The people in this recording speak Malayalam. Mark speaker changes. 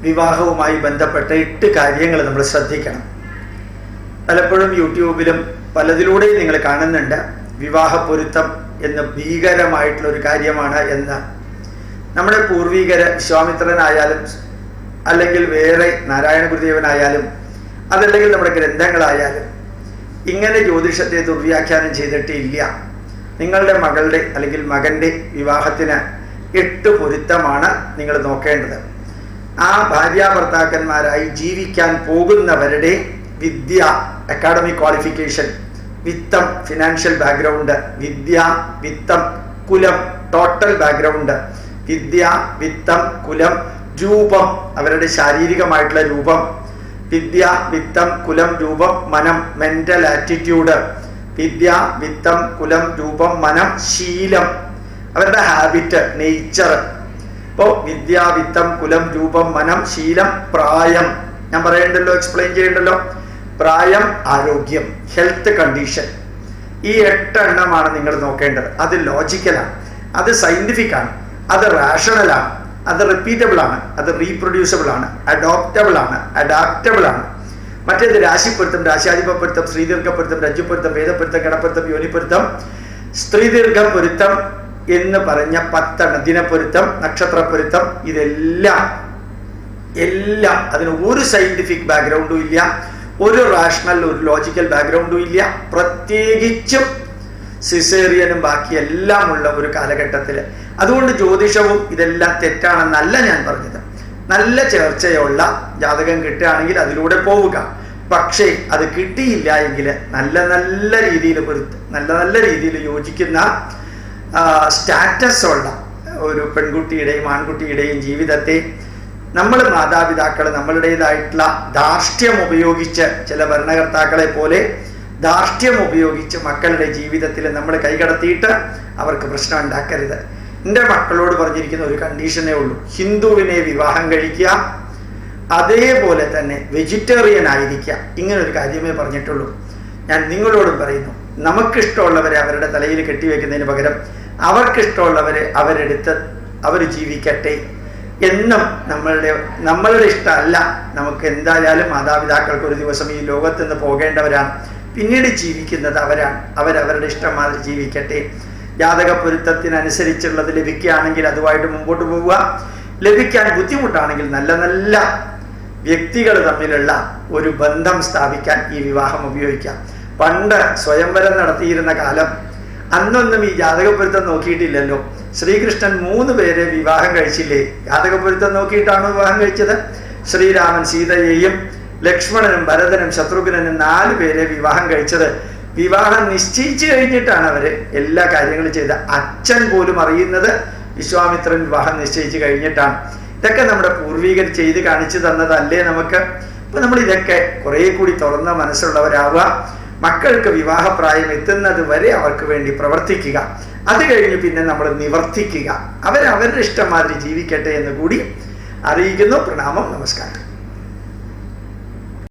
Speaker 1: വിവാഹവുമായി ബന്ധപ്പെട്ട എട്ട് കാര്യങ്ങൾ നമ്മൾ ശ്രദ്ധിക്കണം. പലപ്പോഴും യൂട്യൂബിലും പലതിലൂടെയും നിങ്ങൾ കാണുന്നുണ്ട്. വിവാഹ പൊരുത്തം എന്ന് ഭീകരമായിട്ടുള്ള ഒരു കാര്യമാണ് എന്ന്. നമ്മുടെ പൂർവീകര വിശ്വാമിത്രനായാലും അല്ലെങ്കിൽ വേറെ നാരായണ ഗുരുദേവനായാലും അതല്ലെങ്കിൽ നമ്മുടെ ഗ്രന്ഥങ്ങളായാലും ഇങ്ങനെ ജ്യോതിഷത്തെ ദുർവ്യാഖ്യാനം ചെയ്തിട്ടില്ല. നിങ്ങളുടെ മകളുടെ അല്ലെങ്കിൽ മകന്റെ വിവാഹത്തിന് എട്ട് പൊരുത്തമാണ് നിങ്ങൾ നോക്കേണ്ടത്. ആ ഭാര്യാഭർത്താക്കന്മാരായി ജീവിക്കാൻ പോകുന്നവരുടെ വിദ്യ അക്കാഡമിക് ക്വാളിഫിക്കേഷൻ വിത്തം ഫിനാൻഷ്യൽ ബാക്ക്ഗ്രൗണ്ട് വിദ്യ വിത്തം കുലം ടോട്ടൽ ബാക്ക്ഗ്രൗണ്ട് വിദ്യ വിത്തം കുലം രൂപം അവരുടെ ശാരീരികമായിട്ടുള്ള രൂപം വിദ്യ വിത്തം കുലം രൂപം മനം മെന്റൽ ആറ്റിറ്റ്യൂഡ് വിദ്യ വിത്തം കുലം രൂപം മനം ശീലം അവരുടെ ഹാബിറ്റ് നേച്ചർ ഇപ്പോൾ വിദ്യ വിത്തം കുലം രൂപം മനം ശീലം പ്രായം. ഞാൻ പറയണ്ടല്ലോ എക്സ്പ്ലെയിൻ ചെയ്യണ്ടല്ലോ. പ്രായം ആരോഗ്യം ഹെൽത്ത് കണ്ടീഷൻ ഈ എട്ടെണ്ണമാണ് നിങ്ങൾ നോക്കേണ്ടത്. അത് ലോജിക്കലാണ് അത് സയന്റിഫിക് ആണ്. അത് റാഷണലാണ് അത് റിപ്പീറ്റബിൾ ആണ്. അത് റീപ്രൊഡ്യൂസബിൾ ആണ്. അഡോപ്റ്റബിൾ ആണ്. അഡാപ്റ്റബിൾ ആണ്. മറ്റേത് രാശിപ്പൊരുത്തം രാശാധിപപ്പൊരുത്തം ശ്രീദീർഘപ്പൊരുത്തം രജ്ജുപ്പൊരുത്തം വേദപ്പൊരുത്തം ഗണപ്പൊരുത്തം യോനിപ്പൊരുത്തം സ്ത്രീദീർഘം പൊരുത്തം എന്ന് പറഞ്ഞ പത്തെണ്ണം ദിനപ്പൊരുത്തം നക്ഷത്രപ്പൊരുത്തം ഇതെല്ലാം എല്ലാം. അതിന് ഒരു സയന്റിഫിക് ബാക്ക്ഗ്രൗണ്ടും ഇല്ല ഒരു റാഷണൽ ഒരു ലോജിക്കൽ ബാക്ക്ഗ്രൗണ്ടും ഇല്ല. പ്രത്യേകിച്ചും സിസേറിയനും ബാക്കി എല്ലാം ഉള്ള ഒരു കാലഘട്ടത്തിൽ. അതുകൊണ്ട് ജ്യോതിഷവും ഇതെല്ലാം തെറ്റാണെന്നല്ല ഞാൻ പറഞ്ഞത്. നല്ല ചേർച്ചയുള്ള ജാതകം കിട്ടുകയാണെങ്കിൽ അതിലൂടെ പോവുക. പക്ഷേ അത് കിട്ടിയില്ല എങ്കിൽ നല്ല നല്ല രീതിയിൽ പൊരുത്ത് നല്ല നല്ല രീതിയിൽ യോജിക്കുന്ന സ്റ്റാറ്റസ് ഉള്ള ഒരു പെൺകുട്ടിയുടെയും ആൺകുട്ടിയുടെയും ജീവിതത്തെ നമ്മൾ മാതാപിതാക്കൾ നമ്മളുടേതായിട്ടുള്ള ധാർഷ്ട്യം ഉപയോഗിച്ച് ചില ഭരണകർത്താക്കളെ പോലെ ധാർഷ്ട്യം ഉപയോഗിച്ച് മക്കളുടെ ജീവിതത്തിൽ നമ്മൾ കൈകടത്തിയിട്ട് അവർക്ക് പ്രശ്നം ഉണ്ടാക്കരുത്. എന്റെ മക്കളോട് പറഞ്ഞിരിക്കുന്ന ഒരു കണ്ടീഷനേ ഉള്ളൂ. ഹിന്ദുവിനെ വിവാഹം കഴിക്കുക അതേപോലെ തന്നെ വെജിറ്റേറിയൻ ആയിരിക്കുക. ഇങ്ങനൊരു കാര്യമേ പറഞ്ഞിട്ടുള്ളൂ. ഞാൻ നിങ്ങളോടും പറയുന്നു നമുക്കിഷ്ടമുള്ളവരെ അവരുടെ തലയിൽ കെട്ടിവെക്കുന്നതിന് പകരം അവർക്കിഷ്ടമുള്ളവരെ അവരെടുത്ത് അവർ ജീവിക്കട്ടെ എന്നും നമ്മളുടെ നമ്മളുടെ ഇഷ്ടമല്ല. നമുക്ക് എന്തായാലും മാതാപിതാക്കൾക്ക് ഒരു ദിവസം ഈ ലോകത്ത് നിന്ന് പോകേണ്ടവരാണ്. പിന്നീട് ജീവിക്കുന്നത് അവരാണ്. അവരവരുടെ ഇഷ്ടം മാതിരി ജീവിക്കട്ടെ. ജാതക പൊരുത്തത്തിനനുസരിച്ചുള്ളത് ലഭിക്കുകയാണെങ്കിൽ അതുമായിട്ട് മുമ്പോട്ട് പോവുക. ലഭിക്കാൻ ബുദ്ധിമുട്ടാണെങ്കിൽ നല്ല നല്ല വ്യക്തികൾ തമ്മിലുള്ള ഒരു ബന്ധം സ്ഥാപിക്കാൻ ഈ വിവാഹം ഉപയോഗിക്കാം. പണ്ട് സ്വയംവരം നടത്തിയിരുന്ന കാലം അന്നൊന്നും ഈ ജാതകപ്പൊരുത്തം നോക്കിയിട്ടില്ലല്ലോ. ശ്രീകൃഷ്ണൻ മൂന്ന് പേരെ വിവാഹം കഴിച്ചില്ലേ? ജാതകപ്പൊരുത്തം നോക്കിയിട്ടാണോ വിവാഹം കഴിച്ചത്? ശ്രീരാമൻ സീതയെയും ലക്ഷ്മണനും ഭരതനും ശത്രുഘ്നനും നാല് പേരെ വിവാഹം കഴിച്ചത്. വിവാഹം നിശ്ചയിച്ചു കഴിഞ്ഞിട്ടാണ് അവർ എല്ലാ കാര്യങ്ങളും ചെയ്ത് അച്ഛൻ പോലും അറിയുന്നത് വിശ്വാമിത്രൻ വിവാഹം നിശ്ചയിച്ചു കഴിഞ്ഞിട്ടാണ്. ഇതൊക്കെ നമ്മുടെ പൂർവികർ ചെയ്ത് കാണിച്ചു തന്നതല്ലേ നമുക്ക്? അപ്പൊ നമ്മൾ ഇതൊക്കെ കുറെ കൂടി തുറന്ന മനസ്സുള്ളവരാവുക. മക്കൾക്ക് വിവാഹപ്രായം എത്തുന്നത് വരെ അവർക്ക് വേണ്ടി പ്രവർത്തിക്കുക. അത് കഴിഞ്ഞ് പിന്നെ നമ്മൾ നിവർത്തിക്കുക. അവരവരുടെ ഇഷ്ടം മാതിരി ജീവിക്കട്ടെ എന്ന് കൂടി അറിയിക്കുന്നു. പ്രണാമം. നമസ്കാരം.